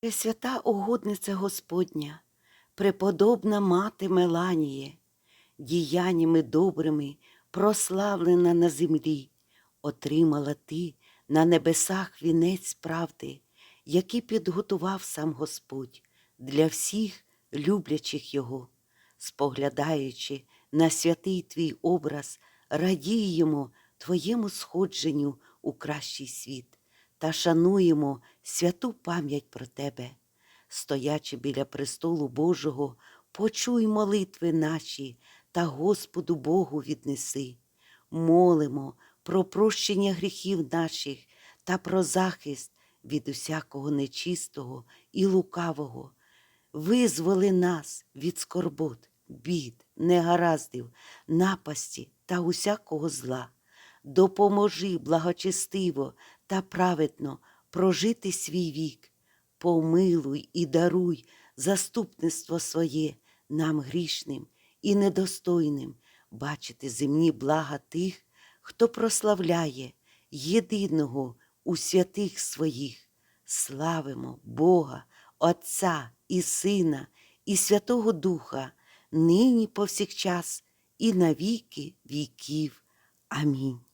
Пресвята угодниця Господня, преподобна мати Меланіє, діяннями добрими прославлена на землі, отримала ти на небесах вінець правди, який підготував сам Господь для всіх люблячих Його, споглядаючи на святий твій образ, радіємо Твоєму сходженню у кращий світ та шануємо святу пам'ять про Тебе. Стоячи біля престолу Божого, почуй молитви наші та Господу Богу віднеси. Молимо про прощення гріхів наших та про захист від усякого нечистого і лукавого. Визволи нас від скорбот, бід, негараздів, напасті та усякого зла. Допоможи благочестиво та праведно прожити свій вік. Помилуй і даруй заступництво своє нам грішним і недостойним бачити земні блага тих, хто прославляє єдиного у святих своїх. Славимо Бога, Отця і Сина, і Святого Духа, нині повсякчас і на віки віків. Амінь.